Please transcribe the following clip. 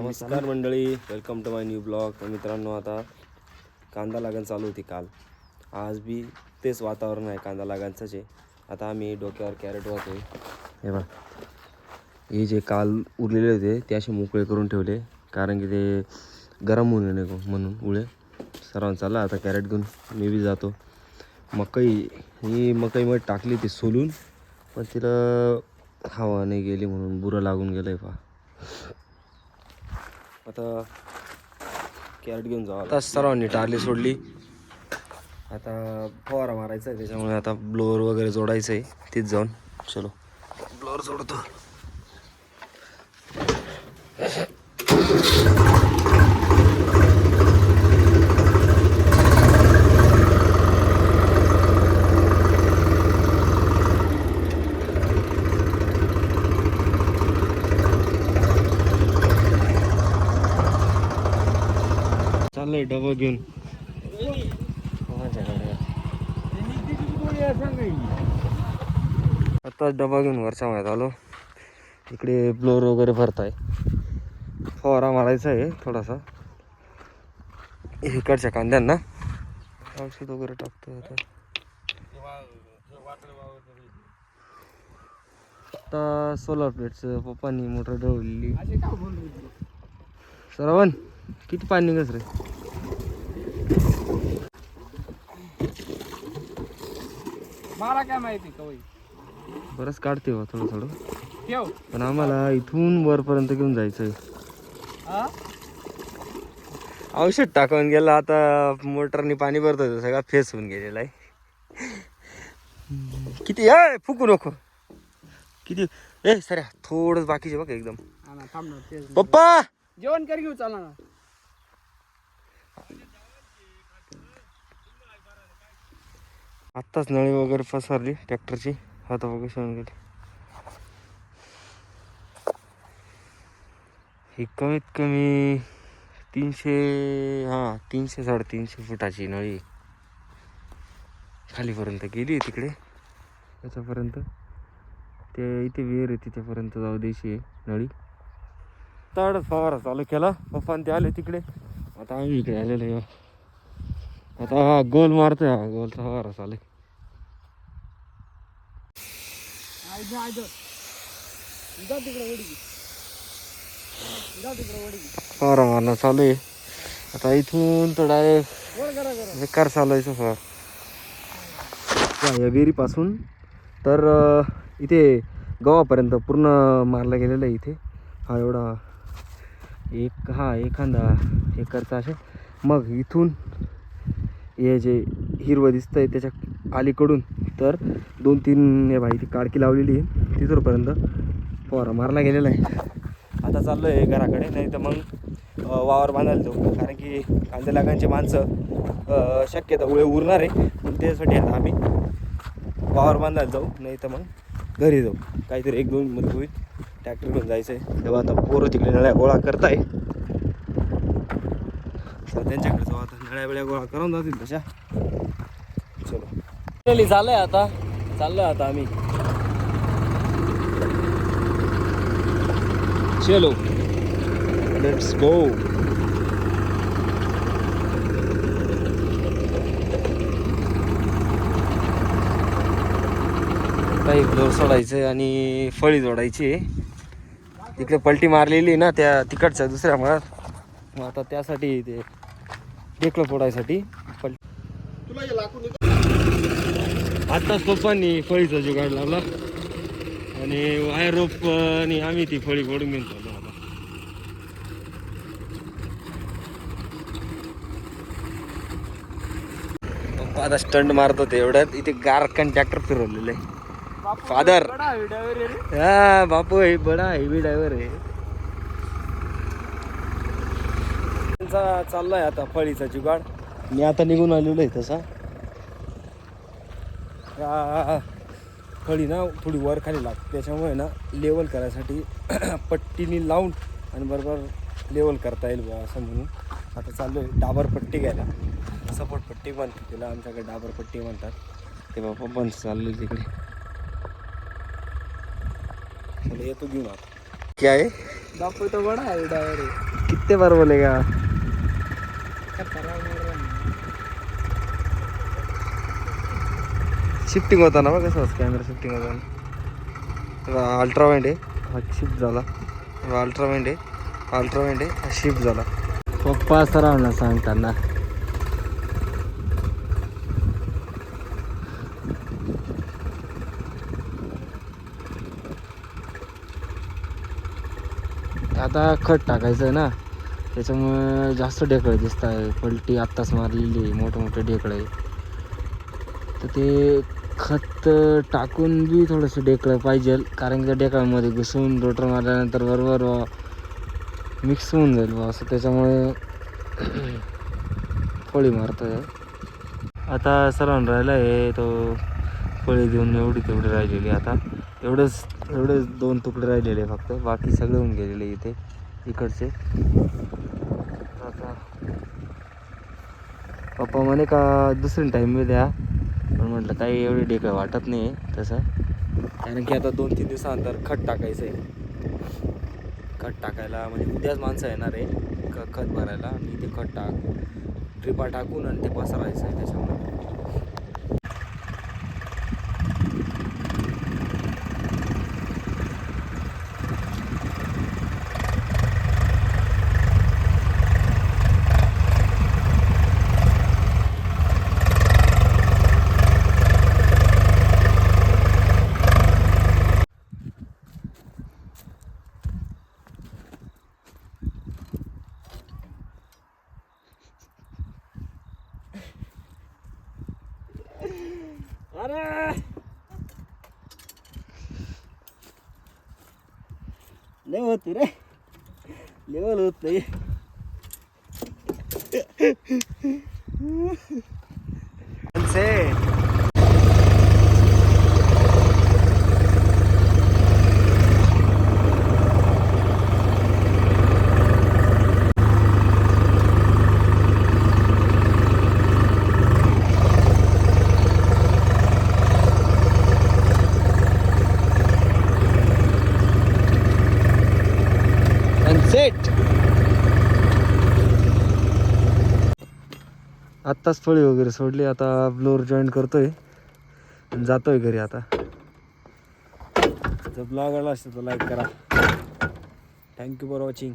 नमस्कार मंडळी welcome to my new blog मित्रांनो आता कांदा लागण चालू होती काल. आज बी तेच वातावरण आहे कांदा लागणचंच आहे आता आम्ही डोक्यावर कॅरेट वाहतो हे बघ. हे जे काल उरलेले होते ते असे मोकळे करून ठेवले. कारण की ते गरम होऊ नये म्हणून उळे. सर्वांना चालला आता कॅरेट घेऊन मी बी जातो. मकई ही मकईमध्ये टाकली ती सोलून. पण तिला हवा नाही गेली म्हणून बुरं लागून गेलं आहे पहा. आता कॅरेट घेऊन जाऊ आता सर्वांनी टारली सोडली. आता फवारा मारायचा आहे त्याच्यामुळे आता ब्लोअर वगैरे जोडायचं आहे तीच जाऊन. चलो. ब्लोअर जोडतो चाललंय डबा घेऊन. आत्ताच आता डबा घेऊन वरच्या माहीत आलो. इकडे ब्लोअर वगैरे भरताय. फवारा मारायचा आहे थोडासा. इकडच्या कांद्यांना. औषध वगैरे टाकतो आता. आता सोलार प्लेटचं पप्पानी मोटर डवलेली श्रावण किती पाणी निघस रे? मला काय माहिती कवई बरंच काढते बा थोडं थोडं. ठेव. पण आम्हाला इथून वरपर्यंत घेऊन जायचंय. हा औषध टाकून गेला आता मोटरनी पाणी भरतो सगळा फेस होऊन गेलेला आहे. किती ए फुकू नको. किती ए सऱ्या थोडंच बाकीचे बघ एकदम. हा पप्पा! जेवण कर घेऊ चला ना. आत्ताच नळी वगैरे पसरली ट्रॅक्टरची. आता बघू सोडून गेली ही कमीत कमी तीनशे हां तीनशे साडेतीनशे फुटाची नळी खालीपर्यंत गेली आहे तिकडे. त्याच्यापर्यंत. ते इथे विहीर आहे तिथेपर्यंत जाऊ द्यायची आहे नळी. ताडच फवारा चालू केला. पप्पा ते आले तिकडे. आता आम्ही इकडे आलेलो आहे. आता हा गोल मारतोय हा गोल फवारा चालू आहे. आय जा जा तिकडे वडी. जा तिकडे वडी. फवारा मारणं चालू आहे. आता इथून तर डायरेक्ट करा चालायचं फवार विहिरीपासून तर इथे गावापर्यंत पूर्ण मारला गेलेला आहे इथे. हा एवढा एक हा एखादा एकरचा असे मग इथून हे जे हिरवं दिसतंय त्याच्या अलीकडून तर दोन तीन हे बाई ती काडकी लावलेली आहे. तिथूनपर्यंत फवारा मारला गेलेला आहे. आता चाललो आहे घराकडे नाही तर मग वावर बांधायला जाऊ. कारण की कांदे लागांचे माणसं शक्यता उळे उरणार आहे. पण त्यासाठी आता आम्ही वावर बांधायला जाऊ नाही तर मग घरी जाऊ. काहीतरी एक दोन मध्ये होईल ट्रॅक्टर घेऊन जायचं आहे तेव्हा आता पोरं तिकडे नळ्या गोळा करताय. तर त्यांच्याकडे जाऊ आता. नळ्या बिळ्या गोळा करून जातील तशा चलो. चाललंय आता. चाललोय आता आम्ही. चलो. लेट्स गो काही फ्लोर सोडायचं आणि फळी जोडायची तिकडे पलटी मारलेली ना त्या तिकडच्या दुसऱ्या मळात. मग आता त्यासाठी ते ढेकळं फोडायसाठी. हे लाकूड आत्ताच पप्पांनी फळीचा जुगाड लावला. आणि वायर रोप आणि आम्ही ती फळी फोडून घेऊन चाललो आता. पप्पा आता स्टंट मारत होते एवढ्यात. इथे गारकन ट्रॅक्टर फिरवलेलं आहे. Father. बडा व्हिडिओ रे. हा बापू आहे बडा हेवी ड्रायव्हर आहे. त्यांचा चाललाय आता फळीचा जुगाड. मी आता निघून आलेलो आहे तसा. फळी ना थोडी वर खाली लागते त्याच्यामुळे ना लेवल करायसाठी पट्टीनी लावून आणि बरोबर लेवल करता येईल बुवा असं म्हणून. आता चाललो आहे डाबर पट्टी घ्यायला. सपोर्ट पट्टी म्हणतात तिला आमच्याकडे डाबर पट्टी म्हणतात. ते बाबा पण चालले तिकडे. चलो येतो घेऊन आता. क्या आहे? बापू तो बड़ा है ड्राइवर कितने बार बोलेगा खतरनाक शिफ्टिंग होता ना कसं कॅमेरा शिफ्टिंग होता. अल्ट्रावाइंड आहे. हा शिफ्ट झाला. अल्ट्रावाइंड आहे. अल्ट्रावाइंड आहे. हा शिफ्ट झाला. पप्पा सरावना सांगताना. आता खत टाकायचं आहे ना. त्याच्यामुळे जास्त ढेकळं दिसत आहे पलटी आत्ताच मारलेली आहे मोठे मोठे ढेकळं. आहे तर ते खत टाकून बी थोडंसं ढेकळं पाहिजे. कारण की त्या ढेकळामध्ये घुसून रोटर मारल्यानंतर बरोबर मिक्स होऊन जाईल बा असं. त्याच्यामुळे फळी आहे आता सरावून राहिला आहे तो फळी देऊन एवढी तेवढी राहिलेली आता. एवढंच एवढेच दोन तुकडे राहिलेले फक्त. बाकी सगळे होऊन गेलेले इथे इकडचे. आता पप्पा म्हणे का दुसरी टाईम मी द्या पण म्हटलं काही एवढी ढेकळं वाटत नाही तसं. कारण की आता दोन तीन दिवसानंतर खत टाकायचं आहे. खत टाकायला म्हणजे उद्याच माणसं येणार आहे. ख खत भरायला आणि ते खत टाक ट्रिपा टाकून आणि ते पसरायचं आहे त्याच्यामुळे. अरे लय होत रे लेवल होत नाही सेट आत्ताच फळी वगैरे सोडली. आता ब्लोअर जॉईन करतोय. आणि जातोय घरी आता. जर ब्लॉग आला असेल तर लाईक करा. Thank you for watching